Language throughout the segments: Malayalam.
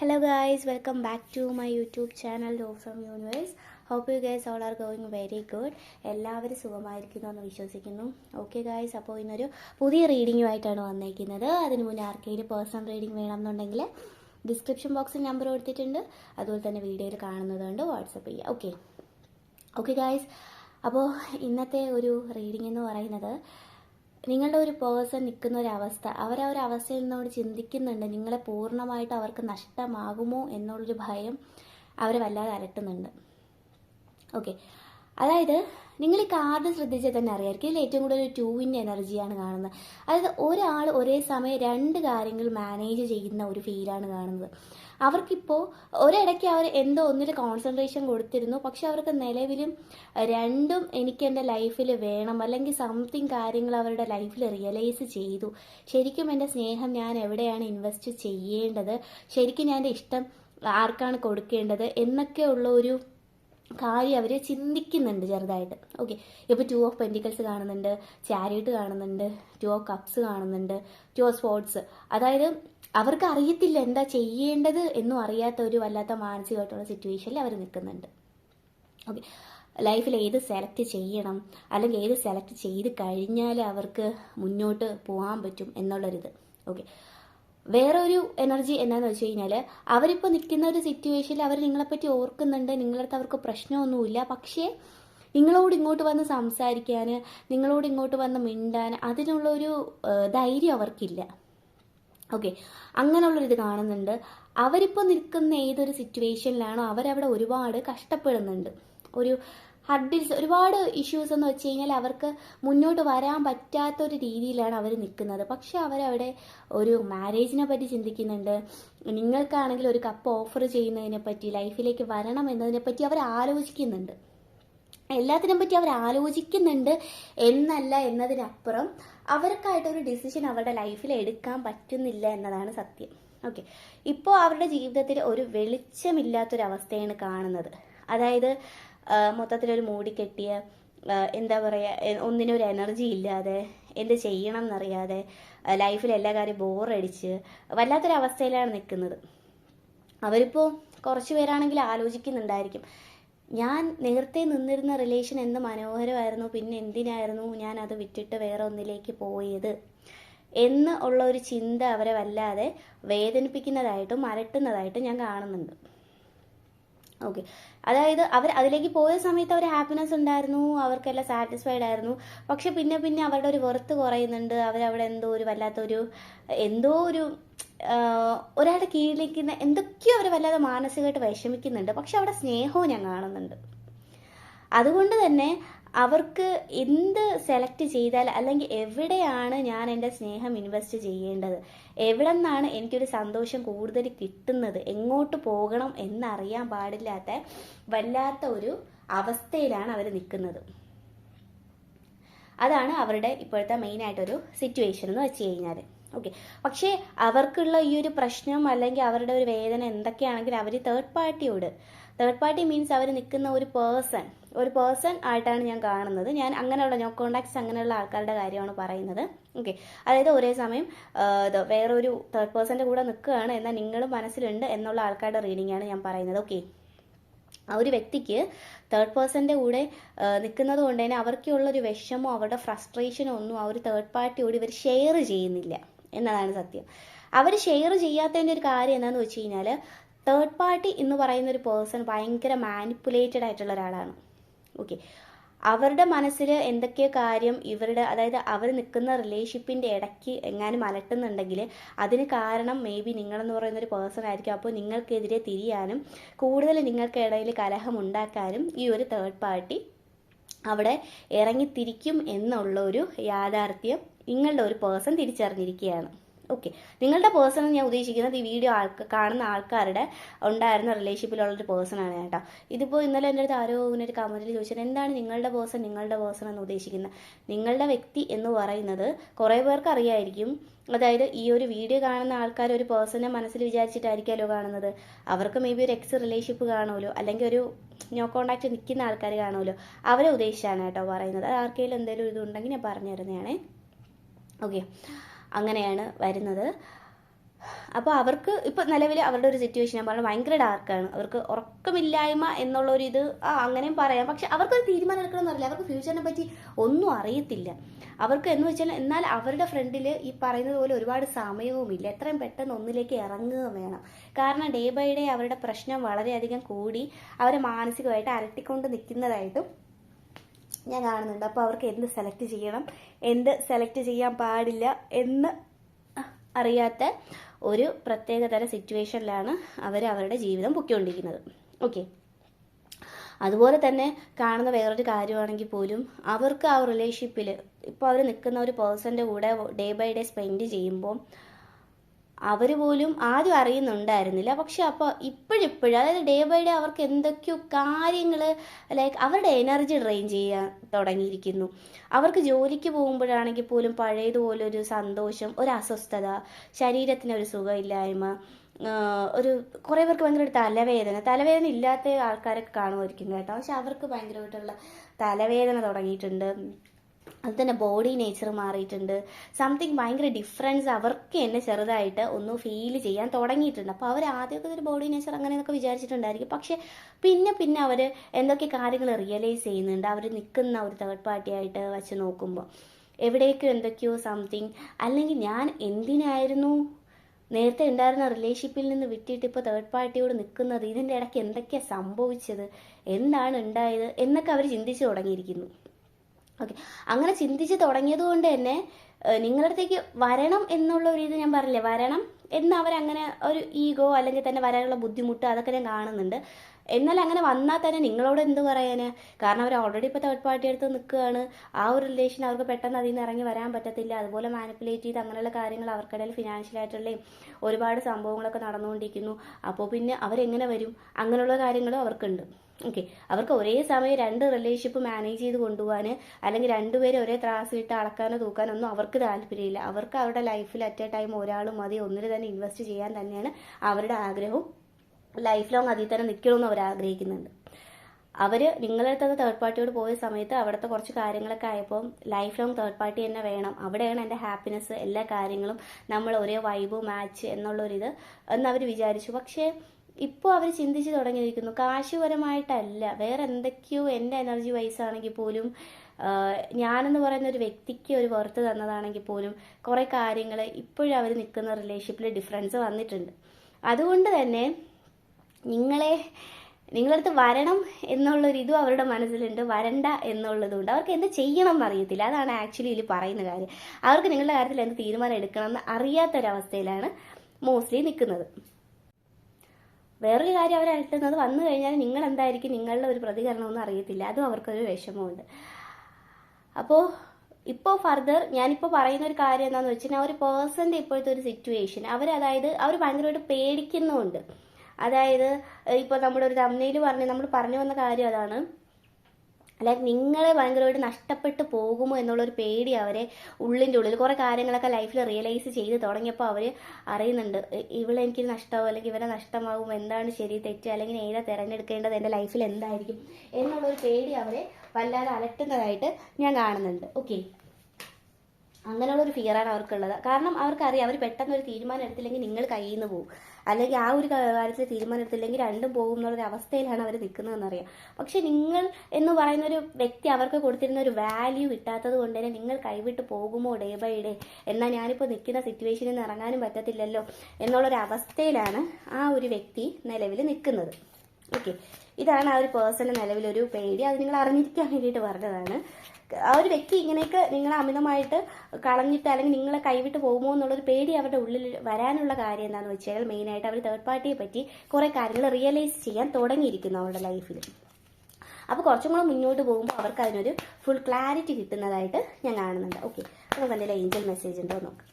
Hello guys, welcome back to my YouTube channel Love from universe hope you guys all are going very good എല്ലാവരും സുഖമായിരിക്കുന്നു എന്ന് വിശ്വസിക്കുന്നു. ഓക്കെ ഗായ്സ് അപ്പോൾ ഇന്നൊരു പുതിയ റീഡിങ്ങുമായിട്ടാണ് വന്നേക്കുന്നത്. അതിന് മുന്നേ ആർക്കെങ്കിലും പേഴ്സണൽ റീഡിംഗ് വേണമെന്നുണ്ടെങ്കിൽ ഡിസ്ക്രിപ്ഷൻ ബോക്സിൽ നമ്പർ കൊടുത്തിട്ടുണ്ട്. അതുപോലെ തന്നെ വീഡിയോയിൽ കാണുന്നതുകൊണ്ട് വാട്സപ്പ് ചെയ്യുക ഓക്കെ ഓക്കെ ഗായ്സ് അപ്പോൾ ഇന്നത്തെ ഒരു റീഡിംഗ് എന്ന് പറയുന്നത് നിങ്ങളുടെ ഒരു പേഴ്സൺ നിൽക്കുന്ന ഒരു അവസ്ഥ അവർ ആ ഒരു അവസ്ഥയിൽ നിന്നോട് ചിന്തിക്കുന്നുണ്ട് നിങ്ങളെ പൂർണമായിട്ട് അവർക്ക് നഷ്ടമാകുമോ എന്നുള്ളൊരു ഭയം അവരെ വല്ലാതെ അലട്ടുന്നുണ്ട്. ഓക്കെ അതായത് നിങ്ങൾ ഈ കാർഡ് ശ്രദ്ധിച്ചാൽ തന്നെ അറിയാമായിരിക്കും ഇതിൽ ഏറ്റവും കൂടുതൽ ഒരു ടൂവിന്റെ എനർജിയാണ് കാണുന്നത്. അതായത് ഒരാൾ ഒരേ സമയം രണ്ട് കാര്യങ്ങൾ മാനേജ് ചെയ്യുന്ന ഒരു ഫീലാണ് കാണുന്നത്. അവർക്കിപ്പോൾ ഒരിടയ്ക്ക് അവർ എന്തോ ഒന്നിൽ കോൺസെൻട്രേഷൻ കൊടുത്തിരുന്നു. പക്ഷെ അവർക്ക് നിലവിലും രണ്ടും എനിക്ക് എന്റെ ലൈഫിൽ വേണം. അല്ലെങ്കിൽ സംതിങ് കാര്യങ്ങൾ അവരുടെ ലൈഫിൽ റിയലൈസ് ചെയ്തു. ശരിക്കും എന്റെ സ്നേഹം ഞാൻ എവിടെയാണ് ഇൻവെസ്റ്റ് ചെയ്യേണ്ടത്? ശരിക്കും ഞാൻ എന്റെ ഇഷ്ടം ആർക്കാണ് കൊടുക്കേണ്ടത്? എന്നൊക്കെയുള്ള ഒരു കാര്യം അവർ ചിന്തിക്കുന്നുണ്ട് ചെറുതായിട്ട്. ഓക്കെ ഇപ്പോൾ ടു ഓഫ് പെന്റിക്കൽസ് കാണുന്നുണ്ട് ചാരിയറ്റ് കാണുന്നുണ്ട് ടു ഓഫ് കപ്സ് കാണുന്നുണ്ട് ടു ഓഫ് സ്പോർട്സ് അതായത് അവർക്ക് അറിയത്തില്ല എന്താ ചെയ്യേണ്ടത് എന്നും അറിയാത്ത ഒരു വല്ലാത്ത മാനസികമായിട്ടുള്ള സിറ്റുവേഷനിൽ അവർ നിൽക്കുന്നുണ്ട്. ഓക്കെ ലൈഫിൽ ഏത് സെലക്ട് ചെയ്യണം അല്ലെങ്കിൽ ഏത് സെലക്ട് ചെയ്ത് കഴിഞ്ഞാൽ അവർക്ക് മുന്നോട്ട് പോകാൻ പറ്റും എന്നുള്ളൊരിത്. ഓക്കെ വേറെ ഒരു എനർജി എന്നാന്ന് വെച്ച് കഴിഞ്ഞാൽ അവരിപ്പോൾ നിൽക്കുന്ന ഒരു സിറ്റുവേഷനിൽ അവർ നിങ്ങളെപ്പറ്റി ഓർക്കുന്നുണ്ട് നിങ്ങളടുത്ത് അവർക്ക് പ്രശ്നമൊന്നുമില്ല. പക്ഷേ നിങ്ങളോട് ഇങ്ങോട്ട് വന്ന് സംസാരിക്കാൻ നിങ്ങളോട് ഇങ്ങോട്ട് വന്ന് മിണ്ടാൻ അതിനുള്ള ഒരു ധൈര്യം അവർക്കില്ല. ഓക്കെ അങ്ങനെയുള്ളൊരിത് കാണുന്നുണ്ട്. അവരിപ്പോൾ നിൽക്കുന്ന ഏതൊരു സിറ്റുവേഷനിലാണോ അവരവിടെ ഒരുപാട് കഷ്ടപ്പെടുന്നുണ്ട്. ഒരു ഹഡിൽസ് ഒരുപാട് ഇഷ്യൂസ് എന്ന് വെച്ച് കഴിഞ്ഞാൽ അവർക്ക് മുന്നോട്ട് വരാൻ പറ്റാത്ത ഒരു രീതിയിലാണ് അവർ നിൽക്കുന്നത്. പക്ഷെ അവരവിടെ ഒരു മാരേജിനെ പറ്റി ചിന്തിക്കുന്നുണ്ട്. നിങ്ങൾക്കാണെങ്കിൽ ഒരു കപ്പ് ഓഫർ ചെയ്യുന്നതിനെ പറ്റി ലൈഫിലേക്ക് വരണം എന്നതിനെ പറ്റി അവർ ആലോചിക്കുന്നുണ്ട്. എല്ലാത്തിനെ പറ്റി അവർ ആലോചിക്കുന്നുണ്ട് എന്നല്ല എന്നതിനപ്പുറം അവർക്കായിട്ടൊരു ഡിസിഷൻ അവരുടെ ലൈഫിൽ എടുക്കാൻ പറ്റുന്നില്ല എന്നതാണ് സത്യം. ഓക്കെ ഇപ്പോൾ അവരുടെ ജീവിതത്തിൽ ഒരു വെളിച്ചമില്ലാത്തൊരവസ്ഥയാണ് കാണുന്നത്. അതായത് മൊത്തത്തിലൊരു മൂടിക്കെട്ടിയ എന്താ പറയുക ഒന്നിനും ഒരു എനർജി ഇല്ലാതെ എന്ത് ചെയ്യണം എന്നറിയാതെ ലൈഫിൽ എല്ലാ കാര്യം ബോറടിച്ച് വല്ലാത്തൊരവസ്ഥയിലാണ് നിൽക്കുന്നത് അവരിപ്പോൾ കുറച്ച് പേരാണെങ്കിൽ ആലോചിക്കുന്നുണ്ടായിരിക്കും. ഞാൻ നേരത്തെ നിന്നിരുന്ന റിലേഷൻ എന്ത് മനോഹരമായിരുന്നു പിന്നെ എന്തിനായിരുന്നു ഞാൻ അത് വിട്ടിട്ട് വേറെ ഒന്നിലേക്ക് പോയത് എന്ന് ഉള്ള ഒരു ചിന്ത അവരെ വല്ലാതെ വേദനിപ്പിക്കുന്നതായിട്ടും അരട്ടുന്നതായിട്ടും ഞാൻ കാണുന്നുണ്ട്. ഓക്കെ അതായത് അവർ അതിലേക്ക് പോയ സമയത്ത് അവർ ഹാപ്പിനെസ് ഉണ്ടായിരുന്നു അവർക്കെല്ലാം സാറ്റിസ്ഫൈഡ് ആയിരുന്നു. പക്ഷെ പിന്നെ പിന്നെ അവരുടെ ഒരു വെറുത്ത് കുറയുന്നുണ്ട്. അവരവിടെ എന്തോ ഒരു വല്ലാത്തൊരു എന്തോ ഒരു ഒരാളുടെ കീഴിലേക്ക് എന്തൊക്കെയോ അവർ വല്ലാതെ മാനസികമായിട്ട് വിഷമിക്കുന്നുണ്ട്. പക്ഷെ അവിടെ സ്നേഹവും ഞാൻ കാണുന്നുണ്ട്. അതുകൊണ്ട് തന്നെ അവർക്ക് എന്ത് സെലക്ട് ചെയ്താൽ അല്ലെങ്കിൽ എവിടെയാണ് ഞാൻ എന്റെ സ്നേഹം ഇൻവെസ്റ്റ് ചെയ്യേണ്ടത്? എവിടെ നിന്നാണ് എനിക്കൊരു സന്തോഷം കൂടുതൽ കിട്ടുന്നത്? എങ്ങോട്ട് പോകണം എന്നറിയാൻ പാടില്ലാത്ത വല്ലാത്ത ഒരു അവസ്ഥയിലാണ് അവർ നിൽക്കുന്നത്. അതാണ് അവരുടെ ഇപ്പോഴത്തെ മെയിൻ ആയിട്ടൊരു സിറ്റുവേഷൻ എന്ന് വെച്ച് കഴിഞ്ഞാൽ. ഓക്കെ പക്ഷേ അവർക്കുള്ള ഈ ഒരു പ്രശ്നം അല്ലെങ്കിൽ അവരുടെ ഒരു വേദന എന്തൊക്കെയാണെങ്കിലും അവർ തേർഡ് പാർട്ടിയോട് തേർഡ് പാർട്ടി മീൻസ് അവർ നിൽക്കുന്ന ഒരു പേഴ്സൺ ഒരു പേഴ്സൺ ആയിട്ടാണ് ഞാൻ കാണുന്നത്. ഞാൻ അങ്ങനെയുള്ള നോ കോണ്ടാക്ട്സ് അങ്ങനെയുള്ള ആൾക്കാരുടെ കാര്യമാണ് പറയുന്നത്. ഓക്കെ അതായത് ഒരേ സമയം വേറൊരു തേർഡ് പേഴ്സന്റെ കൂടെ നിൽക്കുകയാണ് എന്നാൽ നിങ്ങളും മനസ്സിലുണ്ട് എന്നുള്ള ആൾക്കാരുടെ റീഡിംഗ് ആണ് ഞാൻ പറയുന്നത്. ഓക്കെ ആ ഒരു വ്യക്തിക്ക് തേർഡ് പേഴ്സന്റെ കൂടെ നിൽക്കുന്നത് കൊണ്ട് തന്നെ അവർക്കുള്ളൊരു വിഷമോ അവരുടെ ഫ്രസ്ട്രേഷനോ ഒന്നും ആ ഒരു തേർഡ് പാർട്ടിയോട് ഇവർ ഷെയർ ചെയ്യുന്നില്ല. എന്നതാണ് സത്യം. അവർ ഷെയർ ചെയ്യാത്തതിന്റെ ഒരു കാര്യം എന്താണെന്ന് വെച്ച് കഴിഞ്ഞാൽ തേർഡ് പാർട്ടി എന്ന് പറയുന്ന ഒരു പേഴ്സൺ ഭയങ്കര മാനിപ്പുലേറ്റഡ് ആയിട്ടുള്ള ഒരാളാണ്. ഓക്കെ അവരുടെ മനസ്സിൽ എന്തൊക്കെയോ കാര്യം ഇവരുടെ അതായത് അവർ നിൽക്കുന്ന റിലേഷൻഷിപ്പിന്റെ ഇടയ്ക്ക് എങ്ങാനും അലട്ടുന്നുണ്ടെങ്കിൽ അതിന് കാരണം മേ ബി നിങ്ങളെന്ന് പറയുന്ന ഒരു പേഴ്സൺ ആയിരിക്കും. അപ്പോൾ നിങ്ങൾക്കെതിരെ തിരിയാനും കൂടുതൽ നിങ്ങൾക്കിടയിൽ കലഹം ഉണ്ടാക്കാനും ഈ ഒരു തേർഡ് പാർട്ടി അവിടെ ഇറങ്ങിത്തിരിക്കും എന്നുള്ള ഒരു യാഥാർത്ഥ്യം നിങ്ങളുടെ ഒരു പേഴ്സൺ തിരിച്ചറിഞ്ഞിരിക്കുകയാണ്. ഓക്കെ നിങ്ങളുടെ പേഴ്സൺ ഞാൻ ഉദ്ദേശിക്കുന്നത് ഈ വീഡിയോ ആൾക്ക് കാണുന്ന ആൾക്കാരുടെ ഉണ്ടായിരുന്ന റിലേഷൻഷിപ്പിലുള്ള ഒരു പേഴ്സൺ ആണ് കേട്ടോ. ഇതിപ്പോൾ ഇന്നലെ എന്റെ അടുത്ത് ആരോ ഇങ്ങനെ ഒരു കമന്റിൽ ചോദിച്ചത് എന്താണ് നിങ്ങളുടെ പേഴ്സൺ നിങ്ങളുടെ പേഴ്സൺ എന്ന് ഉദ്ദേശിക്കുന്നത്? നിങ്ങളുടെ വ്യക്തി എന്ന് പറയുന്നത് കുറേ പേർക്ക് അറിയായിരിക്കും. അതായത് ഈ ഒരു വീഡിയോ കാണുന്ന ആൾക്കാർ ഒരു പേഴ്സണെ മനസ്സിൽ വിചാരിച്ചിട്ടായിരിക്കുമല്ലോ കാണുന്നത്. അവർക്ക് മേ ബി ഒരു എക്സ് റിലേഷൻഷിപ്പ് കാണുമല്ലോ അല്ലെങ്കിൽ ഒരു നോ കോണ്ടാക്ട് നിൽക്കുന്ന ആൾക്കാർ കാണുമല്ലോ. അവരെ ഉദ്ദേശിച്ചാണ് കേട്ടോ പറയുന്നത്. അത് ആർക്കെങ്കിലും എന്തെങ്കിലും ഇതുണ്ടെങ്കിൽ ഞാൻ പറഞ്ഞു തരുന്നതാണേ ഓക്കെ അങ്ങനെയാണ് വരുന്നത്. അപ്പോൾ അവർക്ക് ഇപ്പോൾ നിലവിൽ അവരുടെ ഒരു സിറ്റുവേഷൻ ഞാൻ പറഞ്ഞാൽ ഭയങ്കര ഡാർക്കാണ് അവർക്ക് ഉറക്കമില്ലായ്മ എന്നുള്ള ഒരു ഇത് ആ അങ്ങനെയും പറയാം. പക്ഷെ അവർക്ക് ഒരു തീരുമാനം എടുക്കണമെന്ന് അറിയില്ല അവർക്ക് ഫ്യൂച്ചറിനെ പറ്റി ഒന്നും അറിയത്തില്ല. അവർക്ക് എന്ന് വെച്ചാൽ എന്നാൽ അവരുടെ ഫ്രണ്ടിൽ ഈ പറയുന്നത് പോലെ ഒരുപാട് സമയവുമില്ല. എത്രയും പെട്ടെന്ന് ഒന്നിലേക്ക് ഇറങ്ങുക വേണം. കാരണം ഡേ ബൈ ഡേ അവരുടെ പ്രശ്നം വളരെയധികം കൂടി അവരെ മാനസികമായിട്ട് അരട്ടിക്കൊണ്ട് നിൽക്കുന്നതായിട്ടും ഞാൻ കാണുന്നുണ്ട്. അപ്പോൾ അവർക്ക് എന്ത് സെലക്ട് ചെയ്യണം എന്ത് സെലക്ട് ചെയ്യാൻ പാടില്ല എന്ന് അറിയാത്ത ഒരു പ്രത്യേകതര സിറ്റുവേഷനിലാണ് അവർ അവരുടെ ജീവിതം പൊക്കിക്കൊണ്ടിരിക്കുന്നത് ഓക്കെ അതുപോലെ തന്നെ കാണുന്ന വേറൊരു കാര്യമാണെങ്കിൽ പോലും അവർക്ക് ആ റിലേഷൻഷിപ്പിൽ ഇപ്പോൾ അവർ നിൽക്കുന്ന ഒരു പേഴ്സന്റെ കൂടെ ഡേ ബൈ ഡേ സ്പെൻഡ് ചെയ്യുമ്പോൾ അവർ പോലും ആരും അറിയുന്നുണ്ടായിരുന്നില്ല. പക്ഷെ അപ്പോൾ ഇപ്പോഴിപ്പോഴും അതായത് ഡേ ബൈ ഡേ അവർക്ക് എന്തൊക്കെയോ കാര്യങ്ങൾ ലൈക്ക് അവരുടെ എനർജി ഡ്രെയിൻ ചെയ്യാൻ തുടങ്ങിയിരിക്കുന്നു. അവർക്ക് ജോലിക്ക് പോകുമ്പോഴാണെങ്കിൽ പോലും പഴയതുപോലെ ഒരു സന്തോഷം ഒരു അസ്വസ്ഥത ശരീരത്തിന് ഒരു സുഖമില്ലായ്മ ഒരു കുറേ പേർക്ക് ഭയങ്കര തലവേദന. തലവേദന ഇല്ലാത്ത ആൾക്കാരൊക്കെ കാണുമായിരിക്കും കേട്ടോ. പക്ഷെ അവർക്ക് ഭയങ്കരമായിട്ടുള്ള തലവേദന തുടങ്ങിയിട്ടുണ്ട്. അത് തന്നെ ബോഡി നേച്ചർ മാറിയിട്ടുണ്ട്. സംതിങ് ഭയങ്കര ഡിഫറൻസ് അവർക്ക് തന്നെ ചെറുതായിട്ട് ഒന്ന് ഫീൽ ചെയ്യാൻ തുടങ്ങിയിട്ടുണ്ട്. അപ്പോൾ അവർ ആദ്യമൊക്കെ ഒരു ബോഡി നേച്ചർ അങ്ങനെയൊക്കെ വിചാരിച്ചിട്ടുണ്ടായിരിക്കും. പക്ഷെ പിന്നെ പിന്നെ അവർ എന്തൊക്കെ കാര്യങ്ങൾ റിയലൈസ് ചെയ്യുന്നുണ്ട്. അവർ നിൽക്കുന്ന ഒരു തേർഡ് പാർട്ടി ആയിട്ട് വെച്ച് നോക്കുമ്പോൾ എവിടേക്കോ എന്തൊക്കെയോ സംതിങ് അല്ലെങ്കിൽ ഞാൻ എന്തിനായിരുന്നു? നേരത്തെ ഉണ്ടായിരുന്ന റിലേഷൻഷിപ്പിൽ നിന്ന് വിട്ടിട്ട് ഇപ്പോൾ തേർഡ് പാർട്ടിയോട് നിൽക്കുന്നത്? ഇതിന്റെ ഇടയ്ക്ക് എന്തൊക്കെയാണ് സംഭവിച്ചത്? എന്താണ് ഉണ്ടായത്? എന്നൊക്കെ അവർ ചിന്തിച്ചു തുടങ്ങിയിരിക്കുന്നു. ഓക്കെ അങ്ങനെ ചിന്തിച്ച് തുടങ്ങിയത് കൊണ്ട് തന്നെ നിങ്ങളുടെ അടുത്തേക്ക് വരണം എന്നുള്ള ഒരു ഇത് ഞാൻ പറഞ്ഞില്ലേ? വരണം എന്ന് അവരങ്ങനെ ഒരു ഈഗോ അല്ലെങ്കിൽ തന്നെ വരാനുള്ള ബുദ്ധിമുട്ട് അതൊക്കെ ഞാൻ കാണുന്നുണ്ട്. എന്നാൽ അങ്ങനെ വന്നാൽ തന്നെ നിങ്ങളോട് എന്ത് പറയാന്? കാരണം അവർ ഓൾറെഡി ഇപ്പോൾ തേർഡ് പാർട്ടി അടുത്ത് നിൽക്കുകയാണ്. ആ ഒരു റിലേഷൻ അവർക്ക് പെട്ടെന്ന് അതിൽ നിന്ന് ഇറങ്ങി വരാൻ പറ്റത്തില്ല. അതുപോലെ മാനിപ്പുലേറ്റ് ചെയ്ത് അങ്ങനെയുള്ള കാര്യങ്ങൾ അവർക്കിടയിൽ ഫിനാൻഷ്യലായിട്ടുള്ള ഒരുപാട് സംഭവങ്ങളൊക്കെ നടന്നുകൊണ്ടിരിക്കുന്നു. അപ്പോൾ പിന്നെ അവരെങ്ങനെ വരും? അങ്ങനെയുള്ള കാര്യങ്ങളും അവർക്കുണ്ട്. ഓക്കെ അവർക്ക് ഒരേ സമയം രണ്ട് റിലേഷൻഷിപ്പ് മാനേജ് ചെയ്ത് കൊണ്ടുപോകാൻ അല്ലെങ്കിൽ രണ്ടുപേരെ ഒരേ ത്രാസ് ത്രാസിലിട്ട് അളക്കാനോ തൂക്കാനോ ഒന്നും അവർക്ക് താല്പര്യമില്ല. അവർക്ക് അവരുടെ ലൈഫിൽ അറ്റ് എ ടൈം ഒരാൾ മതി ഒന്നിൽ തന്നെ ഇൻവെസ്റ്റ് ചെയ്യാൻ തന്നെയാണ് അവരുടെ ആഗ്രഹവും ലൈഫ് ലോങ് അതിൽ തന്നെ നിൽക്കണമെന്ന് അവർ ആഗ്രഹിക്കുന്നുണ്ട്. അവർ നിങ്ങളുടെ അടുത്ത് തേർഡ് പാർട്ടിയോട് പോയ സമയത്ത് അവിടുത്തെ കുറച്ച് കാര്യങ്ങളൊക്കെ ആയപ്പോൾ ലൈഫ് ലോങ് തേർഡ് പാർട്ടി തന്നെ വേണം. അവിടെയാണ് എന്റെ ഹാപ്പിനെസ് എല്ലാ കാര്യങ്ങളും നമ്മൾ ഒരേ വൈബ് മാച്ച് എന്നുള്ളൊരിത് എന്ന് അവർ വിചാരിച്ചു. പക്ഷേ ഇപ്പോൾ അവർ ചിന്തിച്ച് തുടങ്ങിയിരിക്കുന്നു. കാശുപരമായിട്ടല്ല വേറെ എന്തൊക്കെയോ എന്റെ എനർജി വൈസ് ആണെങ്കിൽ പോലും ഞാനെന്ന് പറയുന്ന ഒരു വ്യക്തിക്ക് ഒരു പുറത്ത് തന്നതാണെങ്കിൽ പോലും കുറേ കാര്യങ്ങൾ ഇപ്പോഴും അവർ നിൽക്കുന്ന റിലേഷൻഷിപ്പിൽ ഡിഫറൻസ് വന്നിട്ടുണ്ട്. അതുകൊണ്ട് തന്നെ നിങ്ങളെ നിങ്ങളടുത്ത് വരണം എന്നുള്ളൊരിതും അവരുടെ മനസ്സിലുണ്ട്. വരണ്ട എന്നുള്ളതുകൊണ്ട് അവർക്ക് എന്ത് ചെയ്യണം എന്നറിയത്തില്ല. അതാണ് ആക്ച്വലി ഇതിൽ പറയുന്ന കാര്യം. അവർക്ക് നിങ്ങളുടെ കാര്യത്തിൽ എന്ത് തീരുമാനം എടുക്കണം എന്ന് അറിയാത്തൊരവസ്ഥയിലാണ് മോസ്റ്റ്ലി നിൽക്കുന്നത് വേറൊരു കാര്യം അവർ അലട്ടുന്നത് വന്നു കഴിഞ്ഞാൽ നിങ്ങൾ എന്തായിരിക്കും നിങ്ങളുടെ ഒരു പ്രതികരണമൊന്നും അറിയത്തില്ല. അതും അവർക്കൊരു വിഷമമുണ്ട്. അപ്പോൾ ഇപ്പോൾ ഫർദർ ഞാനിപ്പോൾ പറയുന്ന ഒരു കാര്യം എന്താണെന്ന് വെച്ചാൽ ഒരു പേഴ്സന്റെ ഇപ്പോഴത്തെ ഒരു സിറ്റുവേഷൻ അവർ അതായത് അവർ ഭയങ്കരമായിട്ട് പേടിക്കുന്നുമുണ്ട്. അതായത് ഇപ്പോൾ നമ്മുടെ ഒരു തമ്മയിൽ പറഞ്ഞ് നമ്മൾ പറഞ്ഞു വന്ന കാര്യം അതാണ്. ലൈക്ക് നിങ്ങളെ ഭയങ്കരമായിട്ട് നഷ്ടപ്പെട്ടു പോകുമോ എന്നുള്ളൊരു പേടി അവരെ ഉള്ളിന്റെ ഉള്ളിൽ. കുറേ കാര്യങ്ങളൊക്കെ ലൈഫിൽ റിയലൈസ് ചെയ്ത് തുടങ്ങിയപ്പോൾ അവർ അറിയുന്നുണ്ട്. ഇ- ഇവളെ എനിക്ക് നഷ്ടമാവും അല്ലെങ്കിൽ ഇവരെ നഷ്ടമാകും എന്താണ് ശരി തെറ്റ്? അല്ലെങ്കിൽ ഏതാ തിരഞ്ഞെടുക്കേണ്ടത് എന്റെ ലൈഫിൽ എന്തായിരിക്കും? എന്നുള്ളൊരു പേടി അവരെ വല്ലാതെ അലട്ടുന്നതായിട്ട് ഞാൻ കാണുന്നുണ്ട്. ഓക്കെ അങ്ങനെയുള്ളൊരു ഫിയറാണ് അവർക്കുള്ളത്. കാരണം അവർക്കറിയാം അവർ പെട്ടെന്ന് ഒരു തീരുമാനം എടുത്തില്ലെങ്കിൽ നിങ്ങൾ കയ്യിൽ നിന്ന് പോകും അല്ലെങ്കിൽ ആ ഒരു കാര്യത്തിൽ തീരുമാനത്തില്ലെങ്കിൽ രണ്ടും പോകും എന്നുള്ളൊരു അവസ്ഥയിലാണ് അവർ നിൽക്കുന്നതെന്നറിയാം. പക്ഷെ നിങ്ങൾ എന്ന് പറയുന്ന ഒരു വ്യക്തി അവർക്ക് കൊടുത്തിരുന്ന ഒരു വാല്യൂ കിട്ടാത്തത് കൊണ്ട് തന്നെ നിങ്ങൾ കൈവിട്ട് പോകുമോ ഡേ ബൈ ഡേ എന്നാൽ ഞാനിപ്പോൾ നിൽക്കുന്ന സിറ്റുവേഷനിൽ നിന്ന് ഇറങ്ങാനും പറ്റത്തില്ലല്ലോ എന്നുള്ളൊരു അവസ്ഥയിലാണ് ആ ഒരു വ്യക്തി നിലവിൽ നിൽക്കുന്നത്. ഓക്കെ ഇതാണ് ആ ഒരു പേഴ്സണൽ നിലവിലൊരു പേടി. അത് നിങ്ങൾ അറിഞ്ഞിരിക്കാൻ വേണ്ടിയിട്ട് പറഞ്ഞതാണ്. ആ ഒരു വ്യക്തി ഇങ്ങനെയൊക്കെ നിങ്ങളെ അമിതമായിട്ട് കളഞ്ഞിട്ട് അല്ലെങ്കിൽ നിങ്ങളെ കൈവിട്ട് പോകുമോ എന്നുള്ളൊരു പേടി അവരുടെ ഉള്ളിൽ വരാനുള്ള കാര്യം എന്താണെന്ന് വെച്ചാൽ മെയിനായിട്ട് അവർ തേർഡ് പാർട്ടിയെ പറ്റി കുറേ കാര്യങ്ങൾ റിയലൈസ് ചെയ്യാൻ തുടങ്ങിയിരിക്കുന്നു അവരുടെ ലൈഫിൽ അപ്പോൾ കുറച്ചും കൂടെ മുന്നോട്ട് പോകുമ്പോൾ അവർക്ക് അതിനൊരു ഫുൾ ക്ലാരിറ്റി കിട്ടുന്നതായിട്ട് ഞാൻ കാണുന്നുണ്ട്. ഓക്കെ നമുക്ക് എന്തെങ്കിലും ഏഞ്ചൽ മെസ്സേജ് ഉണ്ടോ നോക്കാം.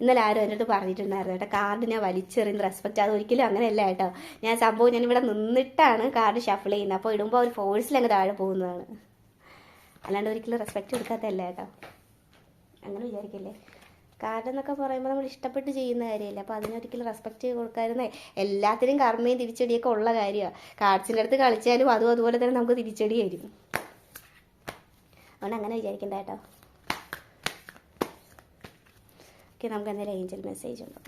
ഇന്നലെ ആരും എന്നോട് പറഞ്ഞിട്ടുണ്ടായിരുന്നു. കേട്ടോ കാർഡ് ഞാൻ വലിച്ചെറിയുന്ന റെസ്പെക്റ്റ് അത് ഒരിക്കലും അങ്ങനെയല്ല കേട്ടോ. ഞാൻ സംഭവം ഞാൻ ഇവിടെ നിന്നിട്ടാണ് കാർഡ് ഷഫിൾ ചെയ്യുന്നത്. അപ്പോൾ ഇടുമ്പോൾ ഒരു ഫോഴ്സിൽ അങ്ങ് താഴെ പോകുന്നതാണ്. അല്ലാണ്ട് ഒരിക്കലും റെസ്പെക്റ്റ് കൊടുക്കാത്തല്ലേ കേട്ടോ അങ്ങനെ വിചാരിക്കല്ലേ? കാരണം എന്നൊക്കെ പറയുമ്പോൾ നമ്മൾ ഇഷ്ടപ്പെട്ട് ചെയ്യുന്ന കാര്യമല്ലേ അപ്പോൾ അതിനൊരിക്കലും റെസ്പെക്റ്റ് കൊടുക്കാതിരുന്നേ എല്ലാത്തിനും കർമ്മയും തിരിച്ചടിയൊക്കെ ഉള്ള കാര്യമാണ് കാർഡ്സിന്റെ അടുത്ത് കളിച്ചാലും അതും അതുപോലെ തന്നെ നമുക്ക് തിരിച്ചടി ആയിരുന്നു അതുകൊണ്ട് അങ്ങനെ വിചാരിക്കണ്ട കേട്ടോ ഓക്കെ നമുക്ക് എന്തെങ്കിലും ഏഞ്ചൽ മെസ്സേജ് ഉണ്ടോ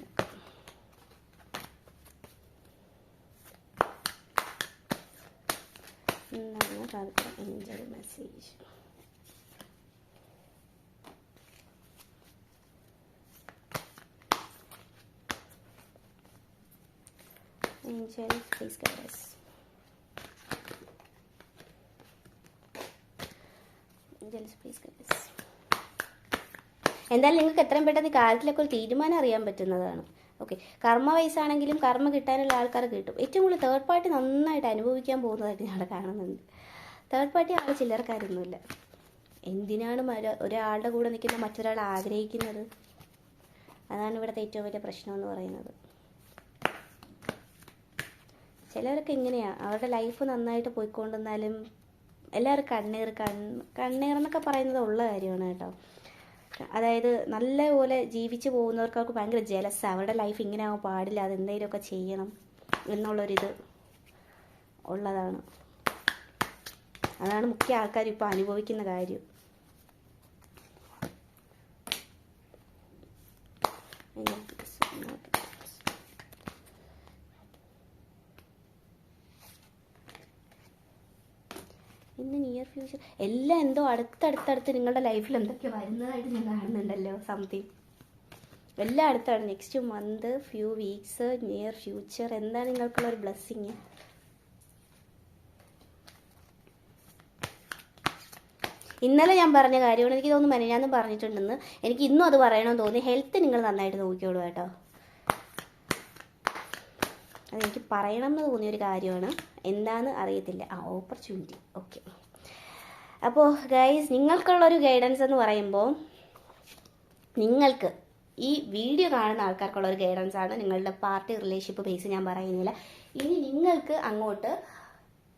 angel message Angels, please guide us. Please us. എന്തായാലും നിങ്ങൾക്ക് എത്രയും പെട്ടെന്ന് കാര്യത്തിലൊക്കെ ഒരു തീരുമാനം അറിയാൻ പറ്റുന്നതാണ്. ഓക്കെ കർമ്മ വയസ്സാണെങ്കിലും കർമ്മ കിട്ടാനുള്ള ആൾക്കാർ കിട്ടും. ഏറ്റവും കൂടുതൽ തേർഡ് പാർട്ടി നന്നായിട്ട് അനുഭവിക്കാൻ പോകുന്നതായിട്ട് ഞാൻ കാണുന്നുണ്ട്. തേർഡ് പാർട്ടി ആൾ ചില്ലറക്കാരൊന്നുമില്ല. എന്തിനാണ് ഒരാളുടെ കൂടെ നിൽക്കുന്ന മറ്റൊരാൾ ആഗ്രഹിക്കുന്നത്? അതാണ് ഇവിടുത്തെ ഏറ്റവും വലിയ പ്രശ്നം എന്ന് പറയുന്നത്. ചിലരൊക്കെ ഇങ്ങനെയാണ് അവരുടെ ലൈഫ് നന്നായിട്ട് പോയിക്കൊണ്ടിരുന്നാലും എല്ലാവരും കണ്ണീർ കണ്ണീർ എന്നൊക്കെ പറയുന്നത് ഉള്ള കാര്യമാണ് കേട്ടോ. അതായത് നല്ലപോലെ ജീവിച്ചു പോകുന്നവർക്ക് അവർക്ക് ഭയങ്കര ജലസ് അവരുടെ ലൈഫ് ഇങ്ങനെ ആവാൻ പാടില്ല. അത് എന്തെങ്കിലുമൊക്കെ ചെയ്യണം എന്നുള്ളൊരിത് ഉള്ളതാണ്. അതാണ് മുഖ്യ ആൾക്കാർ ഇപ്പോൾ അനുഭവിക്കുന്ന കാര്യം ഇന്ന് ഫ്യൂച്ചർ എല്ലാം എന്തോ അടുത്തടുത്തടുത്ത് നിങ്ങളുടെ ലൈഫിൽ എന്തൊക്കെ വരുന്നതായിട്ട് ഞാൻ കാണുന്നുണ്ടല്ലോ സംതിങ് എല്ലാം അടുത്താണ്. Next month few weeks near future എന്താണ് നിങ്ങൾക്കുള്ള ഒരു ബ്ലെസ്സിങ് ഇന്നലെ ഞാൻ പറഞ്ഞ കാര്യമാണ് എനിക്ക് തോന്നുന്നു മെനഞ്ഞാന്നും പറഞ്ഞിട്ടുണ്ടെന്ന്. എനിക്ക് ഇന്നും അത് പറയണമെന്ന് തോന്നി. ഹെൽത്ത് നിങ്ങൾ നന്നായിട്ട് നോക്കിയോളൂ കേട്ടോ. അതെനിക്ക് പറയണം എന്ന് തോന്നിയൊരു കാര്യമാണ്. എന്താണെന്ന് അറിയത്തില്ല. ആ ഓപ്പർച്യൂണിറ്റി ഓക്കെ അപ്പോൾ ഗൈസ് നിങ്ങൾക്കുള്ളൊരു ഗൈഡൻസ് എന്ന് പറയുമ്പോൾ നിങ്ങൾക്ക് ഈ വീഡിയോ കാണുന്ന ആൾക്കാർക്കുള്ള ഒരു ഗൈഡൻസ് ആണ് നിങ്ങളുടെ പാർട്ടി റിലേഷൻഷിപ്പ് ബേസ് ഞാൻ പറയുന്നില്ല. ഇനി നിങ്ങൾക്ക് അങ്ങോട്ട്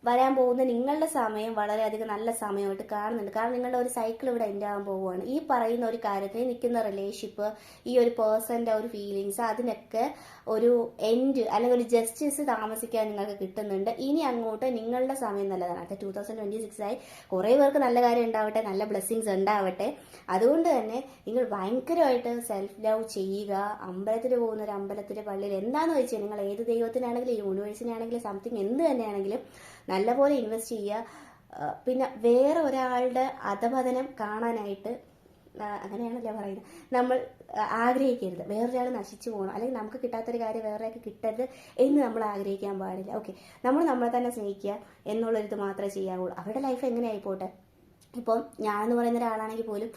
വരാൻ പോകുന്ന നിങ്ങളുടെ സമയം വളരെയധികം നല്ല സമയമായിട്ട് കാണുന്നുണ്ട്. കാരണം നിങ്ങളുടെ ഒരു സൈക്കിൾ ഇവിടെ എന്റെ ആകാൻ പോവുകയാണ്. ഈ പറയുന്ന ഒരു കാര്യത്തിന് നിൽക്കുന്ന റിലേഷൻഷിപ്പ് ഈ ഒരു പേഴ്സന്റെ ഒരു ഫീലിങ്സ് അതിനൊക്കെ ഒരു എൻഡ് അല്ലെങ്കിൽ ഒരു ജസ്റ്റിസ് താമസിക്കാൻ നിങ്ങൾക്ക് കിട്ടുന്നുണ്ട്. ഇനി അങ്ങോട്ട് നിങ്ങളുടെ സമയം നല്ലതാണ്. അടുത്ത ടൂ തൗസൻഡ് ട്വന്റി സിക്സ് ആയി കുറേ പേർക്ക് നല്ല കാര്യം ഉണ്ടാവട്ടെ നല്ല ബ്ലെസ്സിങ്സ് ഉണ്ടാവട്ടെ. അതുകൊണ്ട് തന്നെ നിങ്ങൾ ഭയങ്കരമായിട്ട് സെൽഫ് ലവ് ചെയ്യുക. അമ്പലത്തിൽ പോകുന്ന ഒരു അമ്പലത്തിൽ പള്ളിയിൽ എന്താണെന്ന് വെച്ചാൽ നിങ്ങൾ ഏത് ദൈവത്തിനാണെങ്കിലും യൂണിവേഴ്സിനാണെങ്കിലും സംതിങ് എന്ത് തന്നെയാണെങ്കിലും നല്ലപോലെ ഇൻവെസ്റ്റ് ചെയ്യുക. പിന്നെ വേറെ ഒരാളുടെ അധപതനം കാണാനായിട്ട് അങ്ങനെയാണല്ലേ പറയുന്നത്. നമ്മൾ ആഗ്രഹിക്കരുത്. വേറൊരാൾ നശിച്ചു പോകണം. അല്ലെങ്കിൽ നമുക്ക് കിട്ടാത്തൊരു കാര്യം വേറൊരാൾക്ക് കിട്ടരുത് എന്ന് നമ്മൾ ആഗ്രഹിക്കാൻ പാടില്ല. ഓക്കെ. നമ്മൾ നമ്മളെ തന്നെ സ്നേഹിക്കുക എന്നുള്ളൊരിത് മാത്രമേ ചെയ്യാവുള്ളൂ. അവരുടെ ലൈഫ് എങ്ങനെ ആയിപ്പോട്ടെ ഇപ്പം ഞാനെന്ന് പറയുന്ന ഒരാളാണെങ്കിൽ പോലും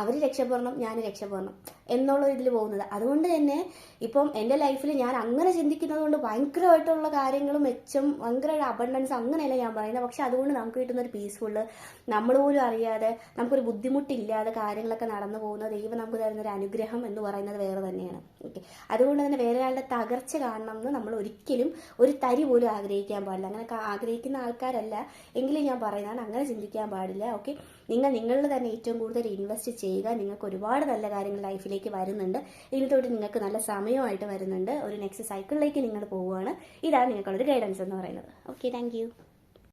അവർ രക്ഷപ്പെടണം ഞാൻ രക്ഷപ്പെടണം എന്നുള്ള ഇതിൽ പോകുന്നത്. അതുകൊണ്ട് തന്നെ ഇപ്പം എന്റെ ലൈഫിൽ ഞാൻ അങ്ങനെ ചിന്തിക്കുന്നത് കൊണ്ട് ഭയങ്കരമായിട്ടുള്ള കാര്യങ്ങളും മെച്ചം ഭയങ്കര അബണ്ടൻസ് അങ്ങനെയല്ല ഞാൻ പറയുന്നത്. പക്ഷെ അതുകൊണ്ട് നമുക്ക് കിട്ടുന്ന ഒരു നമ്മൾ പോലും അറിയാതെ നമുക്കൊരു ബുദ്ധിമുട്ടില്ലാതെ കാര്യങ്ങളൊക്കെ നടന്നു പോകുന്ന ദൈവം നമുക്ക് തരുന്ന ഒരു അനുഗ്രഹം എന്ന് പറയുന്നത് വേറെ തന്നെയാണ്. ഓക്കെ അതുകൊണ്ട് തന്നെ വേറെ ഒരാളുടെ തകർച്ച കാണണം എന്ന് നമ്മൾ ഒരിക്കലും ഒരു തരി പോലും ആഗ്രഹിക്കാൻ പാടില്ല. അങ്ങനെ ആഗ്രഹിക്കുന്ന ആൾക്കാരല്ല എങ്കിലും ഞാൻ പറയുന്നതാണ് അങ്ങനെ ചിന്തിക്കാൻ പാടില്ല. ഓക്കെ നിങ്ങൾ നിങ്ങളിൽ തന്നെ ഏറ്റവും കൂടുതൽ ഇൻവെസ്റ്റ് ചെയ്യുക. നിങ്ങൾക്ക് ഒരുപാട് നല്ല കാര്യങ്ങൾ ലൈഫിലേക്ക് വരുന്നുണ്ട്. ഇനി തൊട്ട് നിങ്ങൾക്ക് നല്ല സമയമായിട്ട് വരുന്നുണ്ട്. ഒരു നെക്സ്റ്റ് സൈക്കിളിലേക്ക് നിങ്ങൾ പോവുകയാണ്. ഇതാണ് നിങ്ങൾക്കുള്ളൊരു ഗൈഡൻസ് എന്ന് പറയുന്നത്. Okay thank